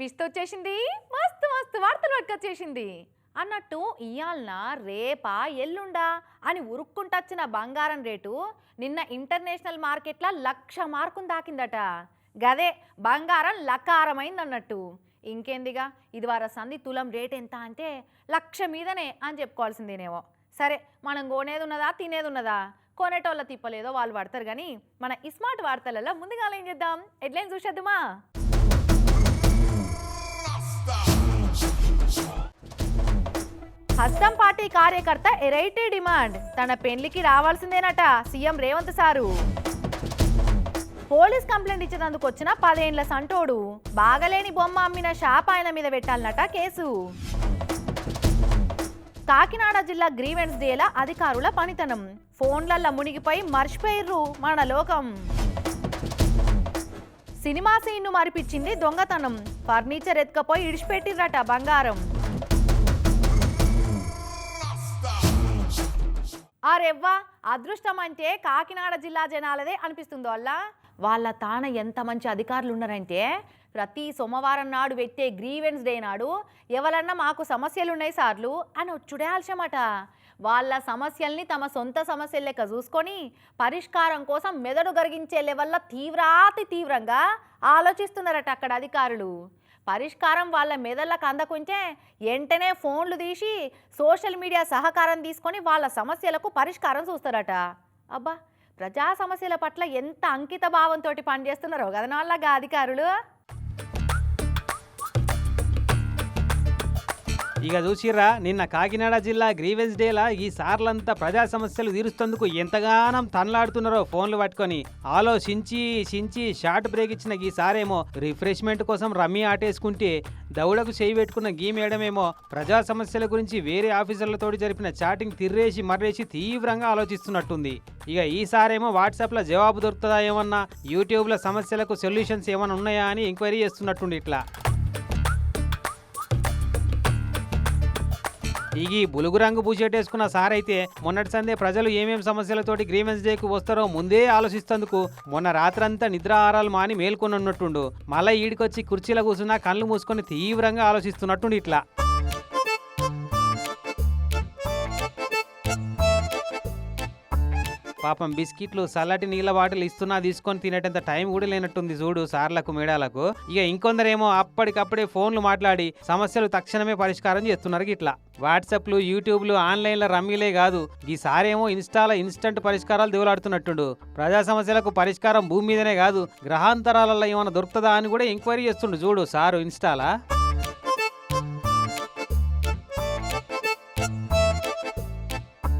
విస్తు వచ్చేసింది. మస్తు మస్తు వార్తలు పట్టుకొచ్చేసింది. అన్నట్టు ఇయాలన రేపా ఎల్లుండా అని ఉరుక్కుంటొచ్చిన బంగారం రేటు నిన్న ఇంటర్నేషనల్ మార్కెట్ల లక్ష మార్కును దాకిందట. గదే బంగారం లకారమైంది అన్నట్టు ఇంకేందిగా? ఇది వార సంధి తులం రేట్ ఎంత అంటే లక్ష మీదనే అని చెప్పుకోవాల్సిందేనేమో. సరే మనం కొనేది ఉన్నదా తినేది ఉన్నదా కొనేటోళ్ళ తిప్పలేదో వాళ్ళు పడతారు కానీ మన ఇస్మార్ట్ వార్తలలో ముందుగా ఏం చేద్దాం? ఎట్లేం చూసేద్దామా? హస్తం పార్టీ కార్యకర్త ఎరైటీ డిమాండ్. తన పెళ్ళికి రావాల్సిందేనట CM Revanth sir. Police complaint ఇచ్చినందుకు వచ్చిన పదేండ్ల సంటోడు. బాగలేని బొమ్మ అమ్మిన షాప్ ఆయన మీద పెట్టాలన్నట కేసు. కాకినాడ జిల్లా గ్రీవెన్స్ డేల అధికారుల పనితనం. ఫోన్లల్ల మునిగిపోయి మర్చిపోయిర్రు మన లోకం. సినిమా సీన్ను మరిపించింది దొంగతనం. ఫర్నిచర్ ఎత్తుకపోయి ఇడిచిపెట్టిర్రట బంగారం. అరెవ్వా అదృష్టం అంటే కాకినాడ జిల్లా జనాలదే అనిపిస్తుందో వల్ల వాళ్ళ తాన ఎంత మంచి అధికారులు ఉన్నారంటే ప్రతి సోమవారం నాడు పెట్టే గ్రీవెన్స్ డే నాడు ఎవరన్నా మాకు సమస్యలు ఉన్నాయి సార్లు అని వచ్చుడే వాళ్ళ సమస్యల్ని తమ సొంత సమస్యల లెక్క చూసుకొని పరిష్కారం కోసం మెదడు గరిగించే లెవెల్లో తీవ్రాతి తీవ్రంగా ఆలోచిస్తున్నారట అక్కడ అధికారులు. పరిష్కారం వాళ్ళ మెదళ్ళకు అందకుంటే వెంటనే ఫోన్లు తీసి సోషల్ మీడియా సహకారం తీసుకొని వాళ్ళ సమస్యలకు పరిష్కారం చూస్తారట. అబ్బా! ప్రజా సమస్యల పట్ల ఎంత అంకిత భావంతో పనిచేస్తున్నారో కదా అధికారులు. ఇక చూసిర్రా నిన్న కాకినాడ జిల్లా గ్రీవెన్స్ డేలా ఈ సార్లంతా ప్రజా సమస్యలు తీరుస్తందుకు ఎంతగానం తనలాడుతున్నారో ఫోన్లు పట్టుకొని. ఆలోచించి చించి షార్ట్ బ్రేక్ ఇచ్చిన ఈ సారేమో రిఫ్రెష్మెంట్ కోసం రమ్మీ ఆటేసుకుంటే దౌడకు చేయి పెట్టుకున్న గీ మేడమేమో ప్రజా సమస్యల గురించి వేరే ఆఫీసర్లతో జరిపిన చాటింగ్ తిర్రేసి మర్రేసి తీవ్రంగా ఆలోచిస్తున్నట్టుంది. ఇక ఈసారేమో వాట్సాప్లో జవాబు దొరుకుతుందా ఏమన్నా? యూట్యూబ్లో సమస్యలకు సొల్యూషన్స్ ఏమైనా ఉన్నాయా అని ఎంక్వైరీ చేస్తున్నట్టుంది ఇట్లా. ఈ బులుగు రంగు బూషెట్ వేసుకున్న సార్ అయితే మొన్నటి సందే ప్రజలు ఏమేం సమస్యలతోటి గ్రీవెన్స్ డేకు వస్తారో ముందే ఆలోచిస్తందుకు మొన్న రాత్రంతా నిద్రాహారాలు మాని మేల్కొని ఉన్నట్టుండు మళ్ళీ ఈడికొచ్చి కుర్చీలో కూర్చున్నా కళ్ళు మూసుకొని తీవ్రంగా ఆలోచిస్తున్నట్టుండు ఇట్లా. పాపం బిస్కెట్లు చల్లటి నీళ్ళ బాటిల్ ఇస్తున్నా తీసుకొని తినేటంత టైం కూడా లేనట్టుంది చూడు సార్లకు మేడాలకు. ఇక ఇంకొందరేమో అప్పటికప్పుడే ఫోన్లు మాట్లాడి సమస్యలు తక్షణమే పరిష్కారం చేస్తున్నారు ఇట్లా వాట్సాప్లు యూట్యూబ్లు ఆన్లైన్ల రమ్మీలే కాదు. ఈసారేమో ఇన్స్టాల ఇన్స్టంట్ పరిష్కారాలు దిగులాడుతున్నట్టుండు. ప్రజా సమస్యలకు పరిష్కారం భూమి మీదనే కాదు గ్రహాంతరాలలో ఏమైనా దొరుకుతుందా అని కూడా ఎంక్వైరీ చేస్తుండు చూడు సారు ఇన్స్టాలా?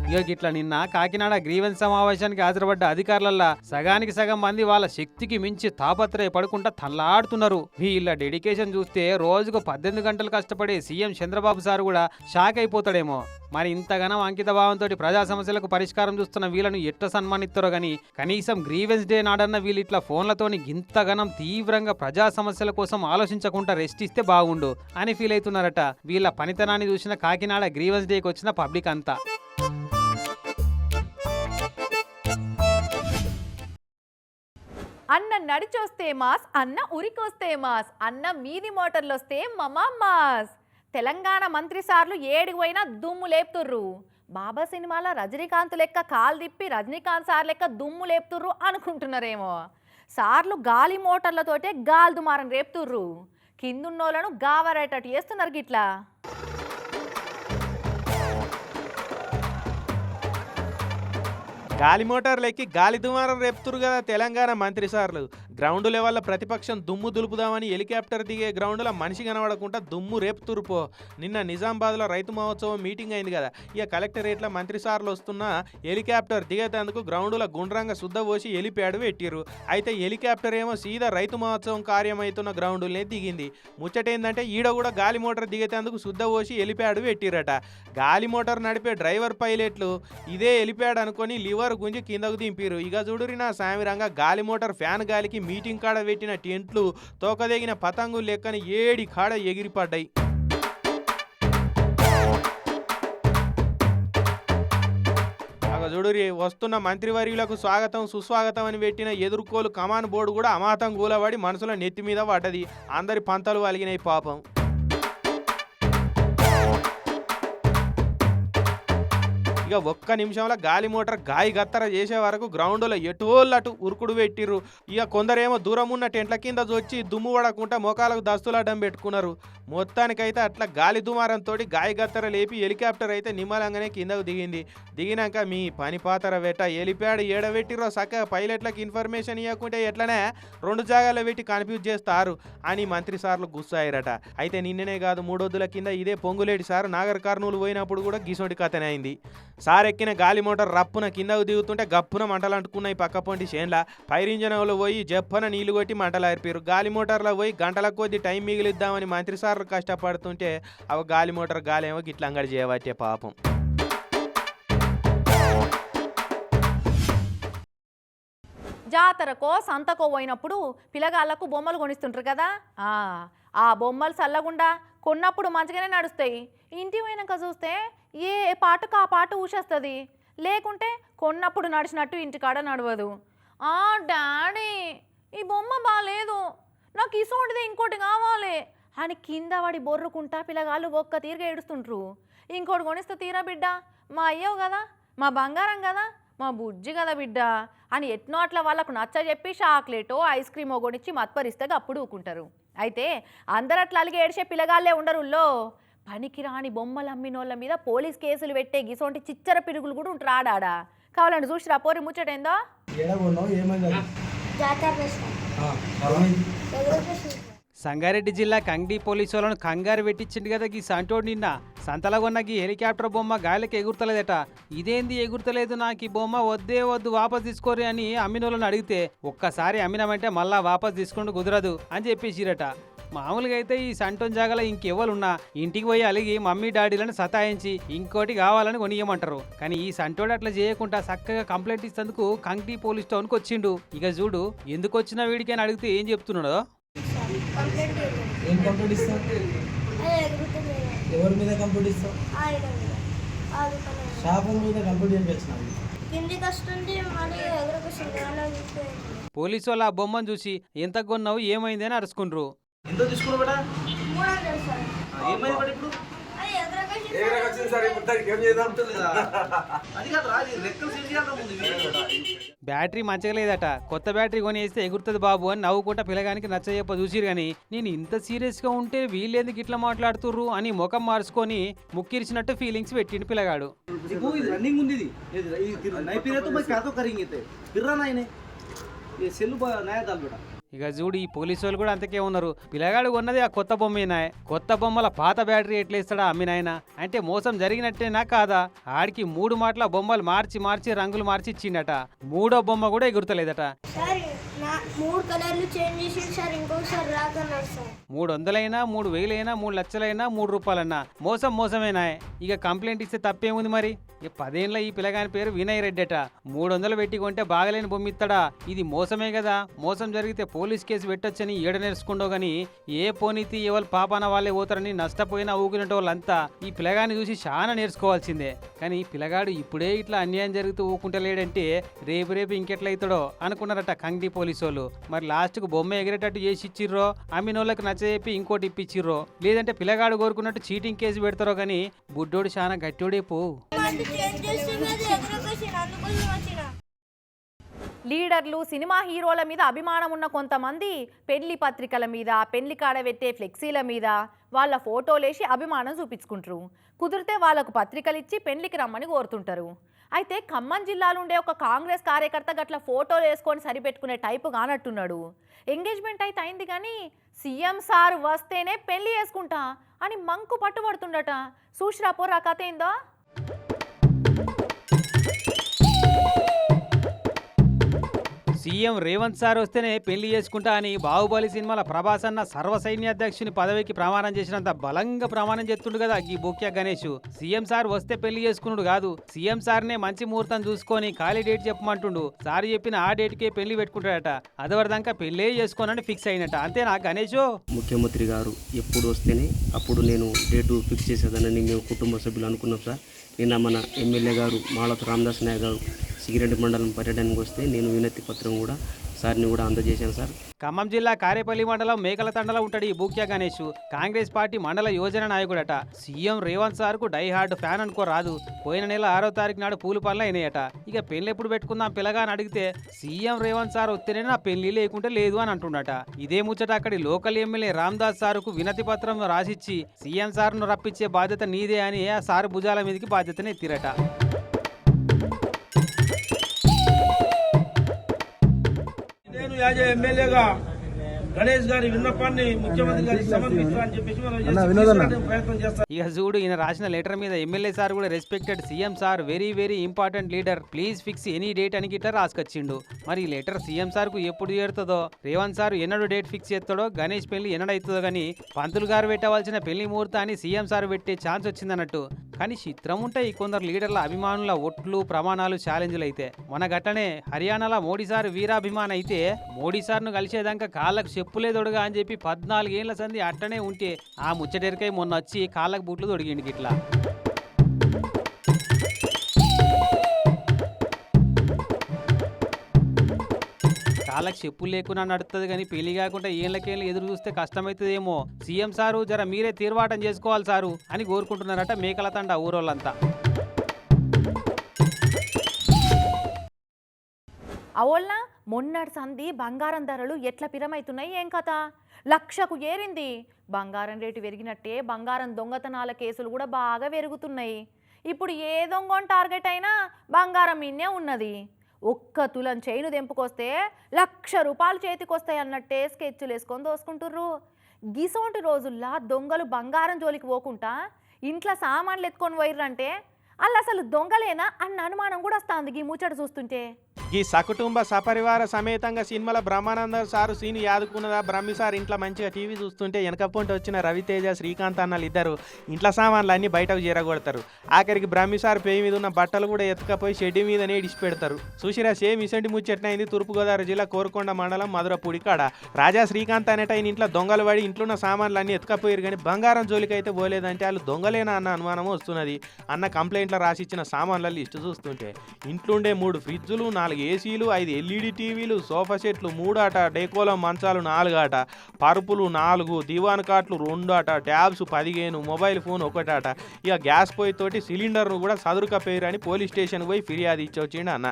ఇక గిట్ల నిన్న కాకినాడ గ్రీవెన్స్ సమావేశానికి హాజరుపడ్డ అధికారులల్లా సగానికి సగం మంది వాళ్ళ శక్తికి మించి తాపత్రయ పడుకుంటా తల్లాడుతున్నారు. వీళ్ళ డెడికేషన్ చూస్తే రోజుకు పద్దెనిమిది గంటలు కష్టపడే సీఎం చంద్రబాబు సార్ కూడా షాక్ అయిపోతాడేమో. మరి ఇంతగానం అంకిత భావంతో ప్రజా సమస్యలకు పరిష్కారం చూస్తున్న వీళ్ళను ఎట్ట సన్మానిస్తారో గాని కనీసం గ్రీవెన్స్ డే నాడన్న వీళ్ళు ఇట్లా ఫోన్లతోని ఇంతగానం తీవ్రంగా ప్రజా సమస్యల కోసం ఆలోచించకుండా రెస్ట్ ఇస్తే బాగుండు అని ఫీల్ అవుతున్నారట వీళ్ళ పనితనాన్ని చూసిన కాకినాడ గ్రీవెన్స్ డేకి వచ్చిన పబ్లిక్ అంతా. అన్న నడిచొస్తే మాస్ అన్న ఉరికొస్తే మాస్ అన్న మీది మోటార్లు వస్తే మమ మాస్. తెలంగాణ మంత్రి సార్లు ఏడికి పోయినా దుమ్ము లేపుతుర్రు. బాబా సినిమాలో రజనీకాంత్ లెక్క కాలు తిప్పి రజనీకాంత్ సార్ లెక్క దుమ్ము లేపుతుర్రు అనుకుంటున్నారేమో. సార్లు గాలి మోటార్లతోటే గాలి దుమారం రేపుతుర్రు. కిందున్నోళ్ళను గావరేటట్టు చేస్తున్నారు గిట్లా. గాలి మోటార్లు ఎక్కి గాలి దుమారం రేపుతురు కదా తెలంగాణ మంత్రి సార్లు. గ్రౌండ్ లెవెల్ ప్రతిపక్షం దుమ్ము దులుపుదామని హెలికాప్టర్ దిగే గ్రౌండ్లో మనిషి కనబడకుండా దుమ్ము రేపుతురు పో నిన్న నిజామాబాద్లో రైతు మహోత్సవం మీటింగ్ అయింది కదా. ఇక కలెక్టరేట్లో మంత్రి సార్లు వస్తున్న హెలికాప్టర్ దిగేందుకు గ్రౌండ్లో గుండ్రంగా శుద్ధ పోసి హెలిప్యాడ్ పెట్టిర్రు. అయితే హెలికాప్టర్ ఏమో సీదా రైతు మహోత్సవం కార్యమవుతున్న గ్రౌండ్లే దిగింది. ముచ్చటేందంటే ఈడ కూడా గాలి మోటార్ దిగేటందుకు శుద్ధ పోసి హెలిప్యాడ్ పెట్టిరట. గాలి మోటార్ నడిపే డ్రైవర్ పైలట్లు ఇదే హెలిప్యాడ్ అనుకొని లివర్ గుంజి కిందకు దింపిరు ఇక చూడురి నా సామిరంగా గాలి మోటార్ ఫ్యాన్ గాలికి మీటింగ్ కాడ పెట్టిన టెంట్లు తోకదగిన పతంగులు లెక్కని ఏడి కాడ ఎగిరిపడ్డాయి. చూడురి వస్తున్న మంత్రివర్యులకు స్వాగతం సుస్వాగతం అని పెట్టిన ఎదుర్కోలు కమాన్ బోర్డు కూడా అమాతం గూలబడి మనసులో నెత్తి మీద పడ్డది. అందరి పంతలు వలిగినాయి పాపం. ఇక ఒక్క నిమిషంలో గాలి మోటార్ గాలి గత్తర చేసే వరకు గ్రౌండ్లో ఎటోళ్ళటు ఉరుకుడు పెట్టిర్రు. ఇక కొందరేమో దూరం ఉన్న టెంట్ల కింద వచ్చి దుమ్ము పడకుండా మోకాలకు దస్తులాటం పెట్టుకున్నారు. మొత్తానికైతే అట్లా గాలి దుమారంతో గాయ గత్తర లేపి హెలికాప్టర్ అయితే నిమ్మలంగానే కిందకు దిగింది. దిగినాక మీ పని పాతర వెట ఎలిపాడు ఏడబెట్టిరో చక్కగా పైలట్లకు ఇన్ఫర్మేషన్ ఇవ్వకుంటే ఎట్లనే రెండు జాగాల్లో పెట్టి కన్ఫ్యూజ్ చేస్తారు అని మంత్రి సార్లు గుస్సాయిరట. అయితే నిన్ననే కాదు మూడొద్దుల కింద ఇదే పొంగులేటి సార్ నాగర్ కర్నూలు పోయినప్పుడు కూడా గిసోటి కథనే అయింది. సార్ ఎక్కిన గాలి మోటార్ రప్పున కిందకు దిగుతుంటే గప్పున మంటలు అంటుకున్నాయి పక్క పొంటి చేన్ల. ఫైర్ ఇంజన్లో పోయి జప్పన నీళ్ళు కొట్టి మంటలు ఆరిపోయారు గాలి మోటార్లో పోయి గంటల కొద్ది టైం మిగిలిద్దామని మంత్రి సార్ కష్టపడుతుంటే అవి గాలి మోటార్ గాలేమో ఏమో అంగడి చేయబట్టే పాపం. జాతరకో సంతకో పోయినప్పుడు పిల్లగాళ్ళకు బొమ్మలు కొనిస్తుంటారు కదా? ఆ, ఆ బొమ్మలు చల్లగుండా? కొన్నప్పుడు మంచిగానే నడుస్తాయి. ఇంటి పోయినాక చూస్తే ఏ పాటకు ఆ పాట ఊసేస్తుంది. లేకుంటే కొన్నప్పుడు నడిచినట్టు ఇంటికాడ నడవదు. ఆ డాడీ ఈ బొమ్మ బాగాలేదు నాకు ఇసోటిది ఇంకోటి కావాలి అని కింద పడి బొర్రుకుంటా పిల్లగాళ్ళు ఒక్క తీరుగా ఏడుస్తుంటారు ఇంకోటి కొనిస్తే తీరా బిడ్డ మా అయ్యవు కదా మా బంగారం కదా మా బుజ్జి కదా బిడ్డ అని ఎట్నో అట్లా వాళ్ళకు నచ్చ చెప్పి చాక్లెటో ఐస్ క్రీమో కొనిచ్చి మత్పరిస్తే అప్పుడు ఊకుంటారు. అయితే అందరు అట్లా అలిగి ఏడిచే పిల్లగాళ్ళే ఉండరుల్లో. పనికిరాని బొమ్మలు అమ్మినోళ్ళ మీద పోలీస్ కేసులు పెట్టే గిసోంటి చిచ్చర పిరుగులు కూడా ఉంటారు ఆడాడా? కావాలండి చూసిరా పోరి ముచ్చటేందో ఏమైంది సంగారెడ్డి జిల్లా కంగ్డి పోలీసు వాళ్ళను కంగారు పెట్టించింది కదా ఈ సంటోడు నిన్న. సంతలో కొన్న ఈ హెలికాప్టర్ బొమ్మ గాలికి ఎగురుతలేదట. ఇదేంది ఎగురుతలేదు నాకు ఈ బొమ్మ? వద్దే వద్దు వాపస్ తీసుకోరు అని అమ్మినోళ్ళని అడిగితే ఒక్కసారి అమ్మినామంటే మళ్ళా వాపస్ తీసుకుంటూ కుదరదు అని చెప్పేసిరట. మామూలుగా అయితే ఈ సంటోన్ జాగల ఇంకెవ్వరున్నా ఇంటికి పోయి అలిగి మమ్మీ డాడీలను సతాయించి ఇంకోటి కావాలని కొనియమంటారు. కానీ ఈ సంటోడు అట్లా చేయకుండా చక్కగా కంప్లైంట్ ఇస్తేందుకు కంగ్టీ పోలీస్ టౌన్కి వచ్చిండు ఇక చూడు ఎందుకు వచ్చిన వీడికి అని అడిగితే ఏం చెప్తున్నాడో? ఏం కంప్లీట్ ఇస్తావు? ఎవరి మీద కంప్లీట్ ఇస్తావు? షాపుల మీద కంప్లీట్ కిందికి ఎగురుకొస్తుంది అలా చూస్తే. పోలీసు వాళ్ళు ఆ బొమ్మను చూసి ఎంత కొన్నావు? ఏమైంది? అని అరుచుకుండ్రు. ఎంత తీసుకున్నావు బ్యాటరీ మంచిగా లేదట. కొత్త బ్యాటరీ కొని వేస్తే ఎగురుతుంది బాబు అని నవ్వుకుంటా పిలగానికి నచ్చజెప్ప చూసిరు కానీ నేను ఇంత సీరియస్గా ఉంటే వీళ్ళేందుకు ఇట్లా మాట్లాడుతుర్రు? అని ముఖం మార్చుకొని ముక్కిరిచినట్టు ఫీలింగ్స్ పెట్టిండు పిలగాడు రన్నింగ్ ఉంది ఇక చూడు ఈ పోలీసు వాళ్ళు కూడా అంతకే ఉన్నారు. పిల్లగాడు ఉన్నది ఆ కొత్త బొమ్మ కొత్త బొమ్మల పాత బ్యాటరీ ఎట్లా ఇస్తాడా అమ్మినాయన అంటే మోసం జరిగినట్టేనా కాదా? ఆడికి మూడు మాటల బొమ్మలు మార్చి మార్చి రంగులు మార్చి ఇచ్చిండట. మూడో బొమ్మ కూడా ఎగురుతలేదట. మూడు మూడు వందలైనా మూడు వేలైనా మూడు లక్షలైనా మూడు రూపాయలన్నా. మోసం మోసమేనా ఇక కంప్లైంట్ ఇస్తే తప్పేముంది మరి? ఈ పదేళ్ళ ఈ పిల్లగాని పేరు వినయ్ రెడ్డి అట మూడు వందలు పెట్టి కొంటే బాగలేని బొమ్మ ఇస్తాడా ఇది మోసమే కదా. మోసం జరిగితే పోలీసు పోలీస్ కేసు పెట్టొచ్చని ఏడ నేర్చుకుండో గాని ఏ పోనీతి ఎవరు పాపాన వాళ్ళే పోతారని నష్టపోయినా ఊగినట్టు వాళ్ళంతా ఈ పిల్లగాని చూసి చాలా నేర్చుకోవాల్సిందే. కానీ పిల్లగాడు ఇప్పుడే ఇట్లా అన్యాయం జరుగుతూ ఊకుంటలేడంటే రేపు రేపు ఇంకెట్లయితాడో అనుకున్నారట కంగ్డి పోలీసు వాళ్ళు మరి లాస్ట్కు బొమ్మ ఎగిరేటట్టు చేసి ఇచ్చిర్రో అమ్మినోళ్ళకి నచ్చజెప్పి ఇంకోటి ఇప్పించిర్రో లేదంటే పిల్లగాడు కోరుకున్నట్టు చీటింగ్ కేసు పెడతారో కానీ బుడ్డోడు చాలా గట్టోడే పో చేంజ్ చేస్తే ఎగురకొచ్చిన అందుకోసం వచ్చిన లీడర్లు సినిమా హీరోల మీద అభిమానం ఉన్న కొంతమంది పెళ్ళి పత్రికల మీద పెళ్ళి కాడ పెట్టే ఫ్లెక్సీల మీద వాళ్ళ ఫోటోలేసి అభిమానం చూపించుకుంటారు. కుదిరితే వాళ్ళకు పత్రికలు ఇచ్చి పెళ్ళికి రమ్మని కోరుతుంటారు. అయితే ఖమ్మం జిల్లాలో ఉండే ఒక కాంగ్రెస్ కార్యకర్త గట్ల ఫోటోలు వేసుకొని సరిపెట్టుకునే టైపు కానట్టున్నాడు. ఎంగేజ్మెంట్ అయితే అయింది కానీ సీఎం సార్ వస్తేనే పెళ్ళి చేసుకుంటా అని మంకు పట్టుబడుతుండట. చూసిరా పోరా కథ ఏందో సీఎం రేవంత్ సార్ వస్తేనే పెళ్ళి చేసుకుంటా అని బాహుబలి సినిమాల ప్రభాస్ అన్న సర్వసైన్యాధ్యక్షుని పదవికి ప్రమాణం చేసినంత బలంగా ప్రమాణం చేస్తుండు కదా ఈ బోక్యా గణేష్. సీఎం సార్ వస్తే పెళ్ళి చేసుకున్నాడు కాదు. సీఎం సార్నే మంచి ముహూర్తం చూసుకొని ఖాళీ డేట్ చెప్పమంటుండు. సార్ చెప్పిన ఆ డేట్కే పెళ్ళి పెట్టుకుంటాడట. అదవరదాకా పెళ్ళే చేసుకోనని ఫిక్స్ అయినట. అంతేనా గణేష్? ముఖ్యమంత్రి గారు ఎప్పుడు వస్తేనే అప్పుడు నేను డేటు ఫిక్స్ చేసేదానని మేము కుటుంబ సభ్యులు అనుకున్నాం సార్. నిన్న మన ఎమ్మెల్యే గారు మాళత రామదాస్ నాయక్ గారు సిగిరెడ్డి మండలం పర్యటనకు వస్తే నేను వినతి పత్రం కూడా సార్ని కూడా అందజేశాను సార్. ఖమ్మం జిల్లా కారేపల్లి మండలం మేకల తండలో ఉంటాడు ఈ బూక్యా గణేష్. కాంగ్రెస్ పార్టీ మండల యోజన నాయకుడట. సీఎం రేవంత్ సార్కు డై హార్డ్ ఫ్యాన్ అనుకో రాదు. పోయిన నెల ఆరో తారీఖు నాడు పూలు పనులు అయినాయట ఇక పెళ్ళి ఎప్పుడు పెట్టుకుందాం పిల్లగా అని అడిగితే సీఎం రేవంత్ సార్ వస్తేనే నా పెళ్ళి లేకుంటే లేదు అని అంటుండట. ఇదే ముచ్చట అక్కడి లోకల్ ఎమ్మెల్యే రామ్దాస్ సార్కు వినతి పత్రం రాసిచ్చి సీఎం సార్ను రప్పించే బాధ్యత నీదే అని ఆ సార్ భుజాల మీదకి బాధ్యతనే ఎత్తిరట. యాజ ఎమ్మెల్యేగా గణేష్ గారి విన్నపాన్ని ముఖ్యమంత్రి గారికి సమర్పిస్తానని చెప్పేసి మనం చేసే ప్రయత్నం చేస్తాం. ఇక చూడు ఈయన రాసిన లెటర్ మీద ఎమ్మెల్యే సార్ కూడా respected CM sir very very important leader please fix any date అని గిట్లా రాసుకొచ్చిండు. మరి ఈ లెటర్ సీఎం సార్కు ఎప్పుడు చేరుతుందో రేవంత్ సార్ ఎన్నడు డేట్ ఫిక్స్ చేస్తాడో గణేష్ పెళ్ళి ఎన్నడైతుందో కానీ పంతులు గారు పెట్టవలసిన పెళ్ళి ముహూర్తాన్ని సీఎం సార్ పెట్టే ఛాన్స్ వచ్చిందన్నట్టు. కానీ చిత్రం ఉంటాయి కొందరు లీడర్ల అభిమానుల ఒట్లు ప్రమాణాలు ఛాలెంజ్లు అయితే మన గట్టనే హర్యానాలో మోడీ సార్ వీరాభిమాన్ అయితే మోడీ సార్ను కలిసేదాకా కాళ్ళకు చెప్పులే తొడగా అని చెప్పి పద్నాలుగేళ్ళ సంది అట్టనే ఉంటే ఆ ముచ్చటెరికై మొన్న వచ్చి కాళ్ళకు బూట్లు తొడిగిండు గిట్లా. కాళ్ళకి చెప్పులు లేకుండా నడుస్తుంది కానీ పెళ్ళి కాకుండా ఏళ్ళకేళ్ళు ఎదురు చూస్తే కష్టమవుతుందేమో సీఎం సారు జర మీరే తీర్వాటం చేసుకోవాలి సారు అని కోరుకుంటున్నారట మేకల తండ ఊరోళ్ళంతా. అవోళ్ళ మొన్నటి సంధి బంగారం ధరలు ఎట్లా పిరమైతున్నాయి ఏం కథ? లక్షకు ఏరింది. బంగారం రేటు పెరిగినట్టే బంగారం దొంగతనాల కేసులు కూడా బాగా పెరుగుతున్నాయి. ఇప్పుడు ఏ దొంగ టార్గెట్ అయినా బంగారం మీనే ఉన్నది. ఒక్క తులం చైను తెంపుకొస్తే లక్ష రూపాయలు చేతికొస్తాయి అన్నట్టే స్కెచ్లు వేసుకొని దోసుకుంటుర్రు. గిసోంటి రోజుల్లో దొంగలు బంగారం జోలికి పోకుండా ఇంట్లో సామాన్లు ఎత్తుకొని పోయిర్రంటే వాళ్ళు అసలు దొంగలేనా అన్న అనుమానం కూడా వస్తుంది ఈ ముచ్చట చూస్తుంటే. ఈ సకుటుంబ సపరివార సమేతంగా సినిమాల బ్రహ్మానంద సారు సీన్ యాదుకున్నదా? బ్రహ్మి సార్ ఇంట్లో మంచిగా టీవీ చూస్తుంటే వెనక వచ్చిన రవితేజ శ్రీకాంత్ అన్నలు ఇద్దరు ఇంట్లో సామాన్లు అన్ని బయటకు చేరగొడతారు. ఆఖరికి బ్రహ్మి సార్ పేయి మీద ఉన్న బట్టలు కూడా ఎత్తుకపోయి షెడ్ మీదనే ఇడిచి పెడతారు. చూసిరా సేమ్ ఇసంటి ముచ్చట్నైంది తూర్పుగోదావరి జిల్లా కోరుకొండ మండలం మధురపూడి కాడ. రాజా శ్రీకాంత్ అనేట ఆయన ఇంట్లో దొంగలు పడి ఇంట్లో ఉన్న సామాన్లు అన్ని ఎత్తుకపోయారు కానీ బంగారం జోలికి అయితే పోలేదంటే వాళ్ళు దొంగలేనా అన్న అనుమానం వస్తున్నది. అన్న కంప్లైంట్లో రాసిచ్చిన సామాన్ల లిస్టు చూస్తుంటే ఇంట్లుండే మూడు ఫ్రిడ్జులు నాలుగు ఏసీలు ఐదు ఎల్ఈడి టీవీలు సోఫా సెట్లు మూడు ఆట డెకోలం మంచాలు నాలుగు ఆట పరుపులు నాలుగు దివాన్ కాట్లు రెండు ఆట ట్యాబ్స్ పదిహేను మొబైల్ ఫోన్ ఒకటాట. ఇక గ్యాస్ పొయ్యి తోటి సిలిండర్ను కూడా సదురుకపోయారని పోలీస్ స్టేషన్ పోయి ఫిర్యాదు ఇచ్చి వచ్చిండు అన్న.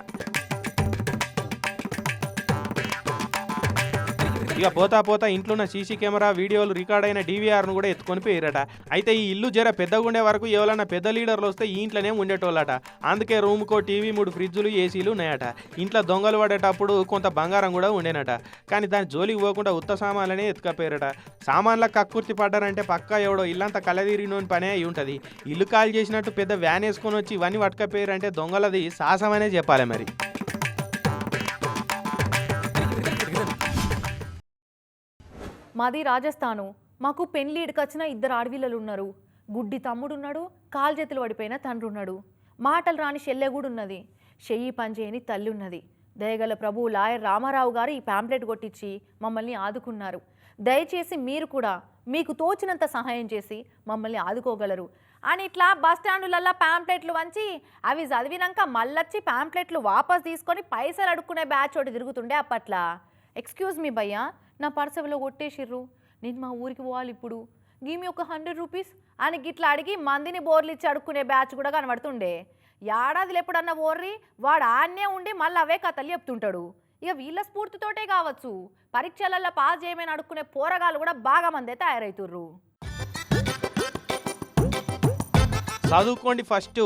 ఇక పోతా పోతా ఇంట్లో ఉన్న సీసీ కెమెరా వీడియోలు రికార్డ్ అయిన డీవీఆర్ను కూడా ఎత్తుకొని పోయిరట అయితే ఈ ఇల్లు జర పెద్దగా ఉండే వరకు ఎవరైనా పెద్ద లీడర్లు వస్తే ఈ ఇంట్లోనే ఉండేటోళ్ళట. అందుకే రూమ్కో టీవీ మూడు ఫ్రిడ్జులు ఏసీలు ఉన్నాయట. ఇంట్లో దొంగలు పడేటప్పుడు కొంత బంగారం కూడా ఉండేనట. కానీ దాని జోలికి పోకుండా ఉత్త సామాన్లనే ఎత్తుకపోయారట సామాన్ల కక్కుర్తి పడ్డారంటే పక్కా ఎవడో ఇల్లంతా కలదీరినోని పనే అయి ఉంటుంది. ఇల్లు కాల్ చేసినట్టు పెద్ద వ్యాన్ వేసుకొని వచ్చి ఇవన్నీ పట్టుకపోయారంటే దొంగలది సాహసమనే చెప్పాలి మరి. మాది రాజస్థాను. మాకు పెళ్ళిడికి వచ్చిన ఇద్దరు ఆడపిల్లలు ఉన్నారు గుడ్డి తమ్ముడున్నాడు కాలు చేతులు పడిపోయిన తండ్రి ఉన్నాడు మాటలు రాని షెల్లె కూడా ఉన్నది చెయ్యి పనిచేయని తల్లి ఉన్నది దయగల ప్రభు లాయర్ రామారావు గారు ఈ ప్యాంప్లెట్ కొట్టించి మమ్మల్ని ఆదుకున్నారు. దయచేసి మీరు కూడా మీకు తోచినంత సహాయం చేసి మమ్మల్ని ఆదుకోగలరు. అని ఇట్లా బస్ స్టాండులల్లో ప్యాంప్లెట్లు వంచి అవి చదివినాక మళ్ళొచ్చి ప్యాంప్లెట్లు వాపస్ తీసుకొని పైసలు అడుక్కునే బ్యాచ్ ఒకటి తిరుగుతుండే అప్పట్లా. ఎక్స్క్యూజ్ మీ భయ్యా నా పర్సెవలో కొట్టేసిర్రు. నేను మా ఊరికి పోవాలి ఇప్పుడు. గీమి ఒక హండ్రెడ్ రూపీస్ అని గిట్లా అడిగి మందిని బోర్లు ఇచ్చి అడుక్కునే బ్యాచ్ కూడా కనబడుతుండే. ఏడాదిలో ఎప్పుడన్నా ఓర్రి వాడు ఆన్నే ఉండి మళ్ళీ అవే కథలు చెప్తుంటాడు. ఇక వీళ్ళ స్ఫూర్తితోటే కావచ్చు. పరీక్షలలో పాస్ చేయమని అడుక్కునే పోరగాళ్ళు కూడా బాగా మందే తయారవుతుర్రు చదువుకోండి ఫస్ట్.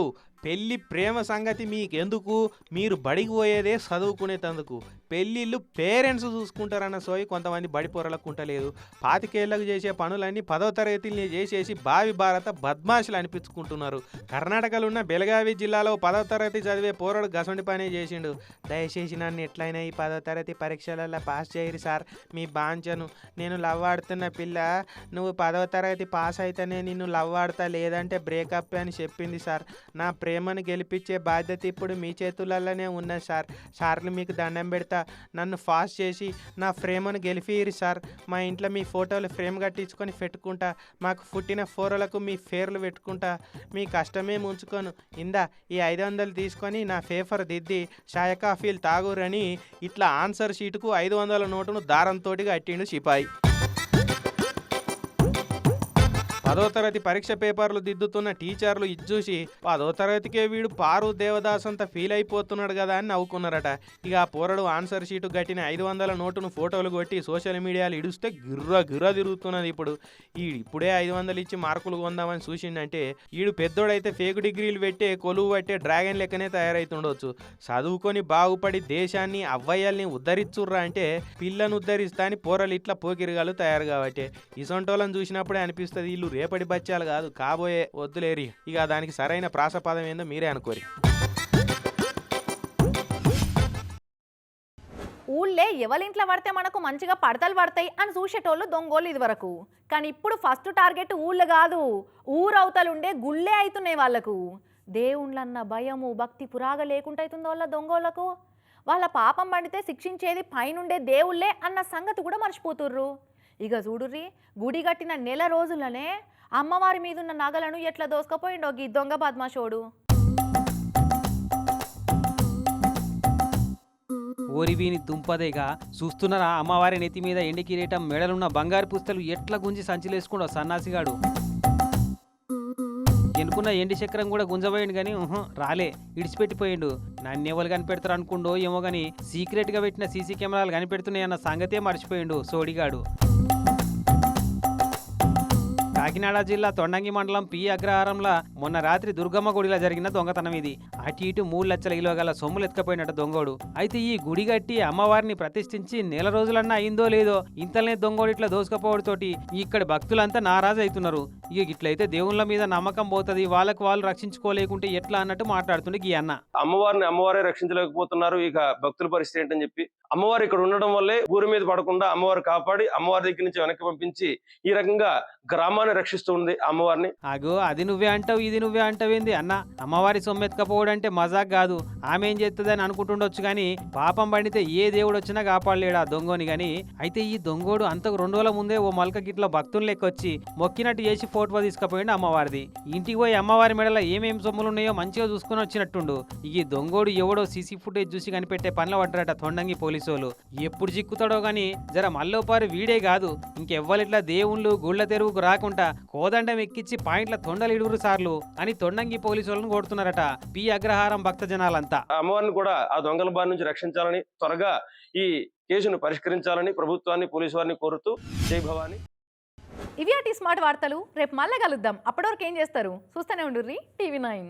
పెళ్ళి ప్రేమ సంగతి మీకెందుకు? మీరు బడికి పోయేదే చదువుకునేటందుకు. పెళ్ళిళ్ళు పేరెంట్స్ చూసుకుంటారన్న సోయి కొంతమంది బడి పొరలకు ఉంటలేదు. పాతికేళ్ళకు చేసే పనులన్నీ పదో తరగతిని చేసేసి భావి భారత బద్మాషులు అనిపించుకుంటున్నారు. కర్ణాటకలో ఉన్న బెలగావి జిల్లాలో పదో తరగతి చదివే పోరడు గసండి పనే చేసిండు. దయచేసి నన్ను ఎట్లయినా ఈ పదో తరగతి పరీక్షలలో పాస్ చేయరు సార్. మీ బాంచను. నేను లవ్ ఆడుతున్న పిల్ల. నువ్వు పదవ తరగతి పాస్ అయితేనే నిన్ను లవ్ ఆడతా లేదంటే బ్రేకప్ అని చెప్పింది సార్. నా ప్రేమను గెలిపించే బాధ్యత ఇప్పుడు మీ చేతులలోనే ఉన్నది సార్. సార్లు మీకు దండం పెడతా నన్ను ఫాస్ట్ చేసి నా ప్రేమను గెలిపిరు సార్. మా ఇంట్లో మీ ఫోటోలు ఫ్రేమ్ కట్టించుకొని పెట్టుకుంటా మాకు పుట్టిన ఫోటోలకు మీ ఫేర్లు పెట్టుకుంటా. మీ కష్టమే ఉంచుకోను ఇందా ఈ ఐదు వందలు తీసుకొని నా ఫేఫర్ దిద్ది షాయ కాఫీలు తాగురని ఇట్లా ఆన్సర్ షీటుకు ఐదు వందల నోటును దారంతోటిగా కట్టిండు సిపాయి. పదో తరగతి పరీక్ష పేపర్లు దిద్దుతున్న టీచర్లు ఇది చూసి పదో తరగతికే వీడు పారు దేవదాస్ అంత ఫీల్ అయిపోతున్నాడు కదా అని నవ్వుకున్నారట. ఇక ఆ పోరడు ఆన్సర్ షీటు గట్టిన ఐదు వందల నోటును ఫోటోలు కొట్టి సోషల్ మీడియాలో ఇడిస్తే గిర్ర గిర్ర తిరుగుతున్నది ఇప్పుడు. ఈ ఇప్పుడే ఐదు వందలు ఇచ్చి మార్కులు కొందామని చూసిండంటే ఈడు పెద్దోడైతే ఫేక్ డిగ్రీలు పెట్టే కొలువు పట్టే డ్రాగన్ లెక్కనే తయారైతుండొచ్చు. చదువుకొని బాగుపడి దేశాన్ని అవ్వయ్యల్ని ఉద్ధరించుర్రా అంటే పిల్లను ఉద్ధరిస్తా అని పోరలు ఇట్లా పోకిరిగాలు తయారు కాబట్టి. ఇసొంటోళ్ళని చూసినప్పుడే అనిపిస్తుంది వీళ్ళు రేపటి బచ్చాలు కాదు కాబోయే వద్దులేరి. ఇక దానికి సరైన ప్రాసపదం ఏందో మీరే అనుకోరి. ఊళ్ళే ఎవరింట్లో పడితే మనకు మంచిగా పడతలు పడతాయి అని చూసేటోళ్ళు దొంగోళ్ళు ఇదివరకు. కానీ ఇప్పుడు ఫస్ట్ టార్గెట్ ఊళ్ళు కాదు ఊరవతలుండే గుళ్ళే అవుతున్నాయి వాళ్ళకు. దేవుళ్ళన్న భయము భక్తి పురాగ లేకుండా అవుతుందో వాళ్ళ దొంగోళ్ళకు? వాళ్ళ పాపం పండితే శిక్షించేది పైనుండే దేవుళ్ళే అన్న సంగతి కూడా మర్చిపోతుర్రు. ఇక చూడుర్రి గుడి కట్టిన నెల రోజులనే అమ్మవారి మీదున్న నగలను ఎట్లా దోసుకపోయిండో ఈ దొంగ పద్మాషోడు ఓరి వీని దుంపదేగా చూస్తున్నారా అమ్మవారి నెత్తి మీద ఎండి కిరీటం మెడలున్న బంగారు పుస్తలు ఎట్లా గుంజి సంచిలేసుకుండో సన్నాసిగాడు. ఎనుకున్న ఎండి చక్రం కూడా గుంజబోయిండు కానీ రాలే ఇడిచిపెట్టిపోయిండు. నన్నెవరు కనిపెడతారు అనుకుండో ఏమో కానీ సీక్రెట్గా పెట్టిన సీసీ కెమెరాలు కనిపెడుతున్నాయన్న సంగతే మర్చిపోయిండు సోడిగాడు. కాకినాడ జిల్లా తొండంగి మండలం పి అగ్రహారంలో మొన్న రాత్రి దుర్గమ్మ గుడిలో జరిగిన దొంగతనం ఇది. అటు ఇటు మూడు లక్షల ఇలువ గల సొమ్ములు ఎత్తుకపోయినట్టు దొంగోడు. అయితే ఈ గుడి కట్టి అమ్మవారిని ప్రతిష్ఠించి నెల రోజులన్నా అయిందో లేదో ఇంతలనే దొంగోడు ఇట్లా దోసుకపోవడంతోటి ఇక్కడ భక్తులంతా నారాజు అవుతున్నారు. ఇక ఇట్లయితే దేవుళ్ళ మీద నమ్మకం పోతుంది వాళ్ళకు వాళ్ళు రక్షించుకోలేకుంటే ఎట్లా అన్నట్టు మాట్లాడుతుండే గీ అన్న. అమ్మవారిని అమ్మవారే రక్షించలేకపోతున్నారు ఇక భక్తుల పరిస్థితి ఏంటని చెప్పి అమ్మవారు ఇక్కడ ఉండడం వల్లే ఊరి మీద పడకుండా అమ్మవారు కాపాడి అమ్మవారి దగ్గర నుంచి వెనక్కి పంపించి ఈ రకంగా గ్రామాన్ని రక్షిస్తూ ఉంది అమ్మవారిని. అగో అది నువ్వే అంటావు ఇది నువ్వే అంటావేంది అన్న? అమ్మవారి సొమ్మెత్తుకపోవడం అంటే మజాక్ కాదు. ఆమె ఏం చేస్తుందని అనుకుంటుండొచ్చు కానీ పాపం పండితే ఏ దేవుడు వచ్చినా కాపాడలేడు ఆ దొంగోని గాని? అయితే ఈ దొంగోడు అంతకు రెండు రోజుల ముందే ఓ మల్క గిట్ల భక్తులు లెక్కొచ్చి మొక్కినట్టు చేసి ఫోటో తీసుకుపోయిండు అమ్మవారిది. ఇంటికి పోయి అమ్మవారి మెడలో ఏమేమి సొమ్ములు ఉన్నాయో మంచిగా చూసుకుని వచ్చినట్టుండు. ఈ దొంగోడు ఎవడో సీసీ ఫుటేజ్ చూసి కనిపెట్టే పనిలో పడ్డారట తొండంగి పోలీసోలు. ఎప్పుడు చిక్కుతాడో గాని జర మల్లోపారి వీడే కాదు ఇంకెవ్వరిట్లా దేవుళ్ళు గుళ్ళ తెరువుకు రాకుండా కోదండం ఎక్కించి పాయింట్ల తొండలు ఇడుగురు సార్లు అని తొండంగి పోలీసులను కొడుతున్నారట పి. అగ్రహారం భక్త జనాలంతా అమ్మవారిని కూడా ఆ దొంగల బారి నుంచి రక్షించాలని త్వరగా ఈ కేసును పరిష్కరించాలని ప్రభుత్వాన్ని పోలీసు వారిని కోరుతూ జై భవాని. ఇవి అటు స్మార్ట్ వార్తలు రేపు మళ్ళీ కలుద్దాం. అప్పటివరకు ఏం చేస్తారు? చూస్తూనే ఉండుర్రి టీవీ నైన్.